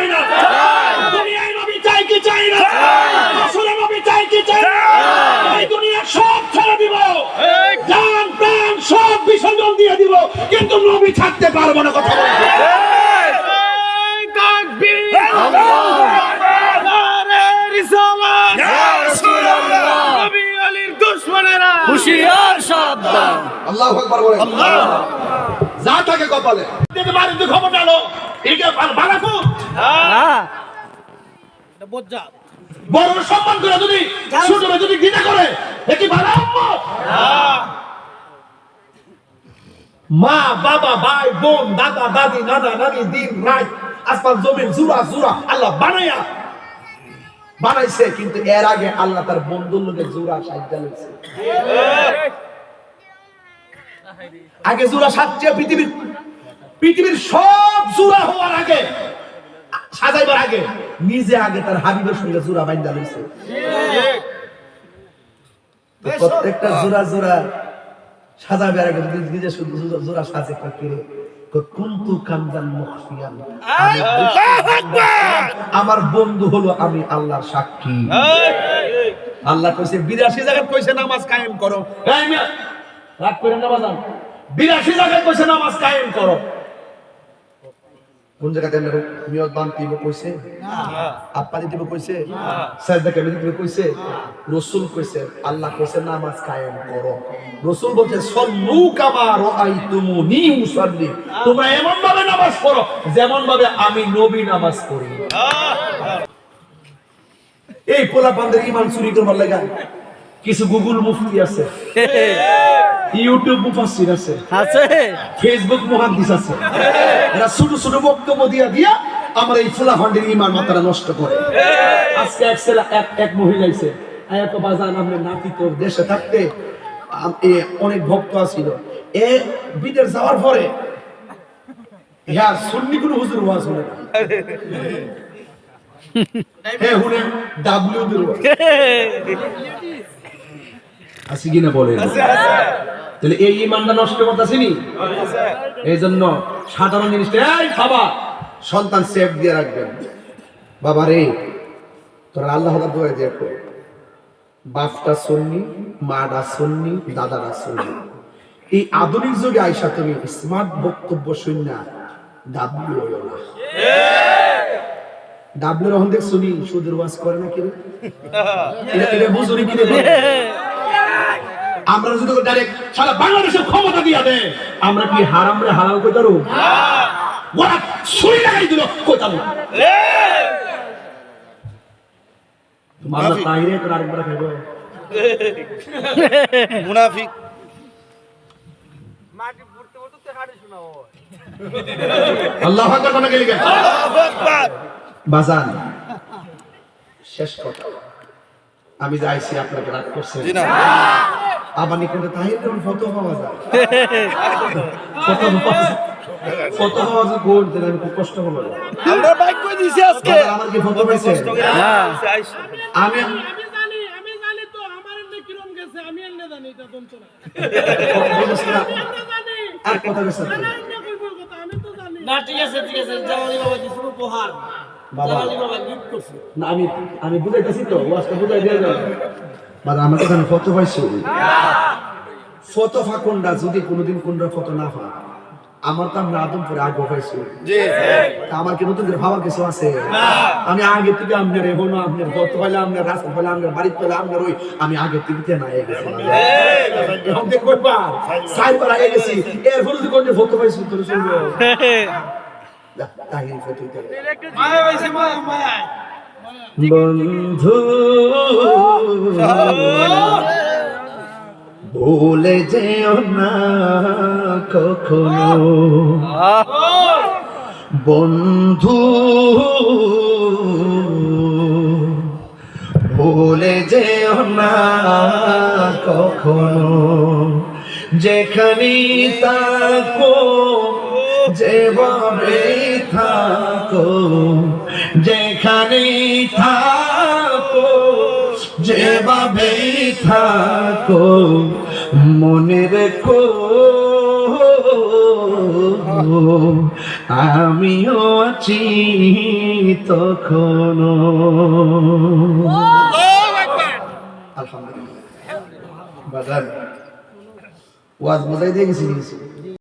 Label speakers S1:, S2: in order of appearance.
S1: চাই না। দুনিয়ায় নবী চাই কি চাই না? আসলে নবী চাই কি চাই না? এই দুনিয়ার সব ছেড়ে দিব। জান প্রাণ সব বিসর্জন দিয়ে দিব। কিন্তু নবী থাকতে পারব না কথা বলতে।
S2: হুশিয়ার সাবধান।
S3: আল্লাহ আকবার বলে আল্লাহ যা থাকে কপালে।
S1: বাড়িতে খবর ডালো। এটা বালাকু বড় সম্মান করে যদি যদি ঘৃণা করে এটি ভালো মা বাবা ভাই বোন দাদা দাদি নানা নানি দিন রাত আসমান জমিন জুরা জুরা আল্লাহ বানাইয়া। বানাইছে কিন্তু এর আগে আল্লাহ তার বন্ধুর লোকের জুরা সাহায্য লইছে। আগে জুরা সাজছে পৃথিবীর পৃথিবীর সব জুরা হওয়ার আগে সাজাইবার আগে নিজে আগে তার হাবিবের সঙ্গে জোড়া বাইন্দা লইছে। প্রত্যেকটা জোড়া জোড়া সাজাবার আগে যদি নিজে শুধু জোড়া- সাজে কাকিরে কুন্তু কান্দান মুখফিয়ান? আমার বন্ধু হলো আমি আল্লাহর সাক্ষী। আল্লাহ কইছে বিরাশি জায়গায় কইছে নামাজ কায়েম করো। রাগ করে নামাজ বিরাশি জায়গায় কইছে নামাজ কায়েম করো। কোন জায়গাতে নিয়ত বান দিব কইছে? আপা দিতে কইছে? সাজদা কেমন দিতে কইছে? রসুল কইছে আল্লাহ কইছে নামাজ কায়েম করো। রসুল বলছে সল্লু কামা রাআইতুমুনি উসাল্লি তোমরা এমন ভাবে নামাজ পড়ো যেমন ভাবে আমি নবী নামাজ পড়ি। এই পোলা পান্দের ইমান চুরি করবার লাগা। কিছু গুগল মুফতি আছে। ইউটিউব মুফাসসির আছে।
S2: আছে?
S1: ফেসবুক মহাদিস আছে। এরা ছোট ছোট বক্তব্য দিয়া দিয়া আমার এই ফুলা ফান্ডের ইমান মাতারা নষ্ট করে। আজকে এক ছেলে এক এক মহিলা আইছে। আয়াত বাজান আমরা নাতি তোর দেশে থাকতে অনেক ভক্ত আছিল। এ বিদেশ যাওয়ার পরে হ্যাঁ সুন্নি কোনো হুজুর ওয়াজ শুনে না। হ্যাঁ হুনে ডাব্লিউ ওয়াজ। আছে কিনা বলে তাহলে এই ইমানটা নষ্ট করতেছিনি? এই জন্য সাধারণ জিনিসটা এই বাবা সন্তান সেফ দিয়ে রাখবেন। বাবা রে তোরা আল্লাহ দোয়া দেখো বাপটা শুননি মাটা শুননি দাদারা শুননি এই আধুনিক যুগে আইসা তুমি স্মার্ট বক্তব্য শুননা ডাব্লিউ না। ডাব্লিউ রহন দেখ শুনি সুদের ওয়াজ করে না কি রে? এটা বুঝুনি কি রে আমরা যদি ডাইরেক্ট সারা বাংলাদেশের ক্ষমতা দিয়া দে আমরা কি হারাম রে হারাম কই তারু ওরা ছুরি লাগাই দিল কই তারু তোমার তাইরে তোর আরেকবার খাইবো।
S4: মুনাফিক।
S1: আল্লাহ আকবার কোন গেলি কেন বাজান শেষ কথা। আমি যাইছি আপনাকে রাগ করছেন
S4: জি না
S1: আবার নিকটে তাহির কোন ফটো পাওয়া যায়? ফটো পাওয়া যায়। ফটো পাওয়া যায় গোল দিলে আমি খুব কষ্ট হলো।
S4: আমরা বাইক কই দিছি আজকে।
S1: আমার কি ফটো পাইছে?
S2: হ্যাঁ
S1: আমি
S5: আমি জানি তো আমার এমনি কিরম গেছে আমি এমনি জানি এটা যন্ত্রণা।
S1: বলিস না,
S5: আমি
S1: আর কথা কইছ না।
S6: ঠিক আছে ঠিক আছে জালালি বাবা দিছিল উপহার।
S1: বাবা।
S6: জালালি বাবা গিফট করছে।
S1: না আমি আমি বুঝাইতেছি তো ওয়াজটা বুঝাই দিয়ে যাও বাবা আমার পাইছো ফটো ফাকুন্ডা যদি কোনোদিন কোনটা না হয় আমার তো আমরা আদমপুরে আগ্রহ পাইছো তা আমার কি নতুন করে ভাবার কিছু আছে? আমি আগে থেকে আপনার এখনও আপনার ফটো পাইলে আপনার রাস্তা পাইলে আপনার বাড়ি পাইলে আপনার ওই আমি আগে থেকে না এ গেছি। এখন সাইবার। আগে গেছি। এরপরে যদি কোনটা ফটো পাইছো তোর বন্ধু ভুলে যেও না কখনো। বন্ধু ভুলে যেও না কখনো। যেখানে তাকো যেভাবে থাকো যেখানে থাকো যেভাবে থাকো, মনে রেখো, আমিও আছি তখন আলহামদুলিল্লাহ। বাজার ওয়াজ বোঝাই দিয়ে গেছি।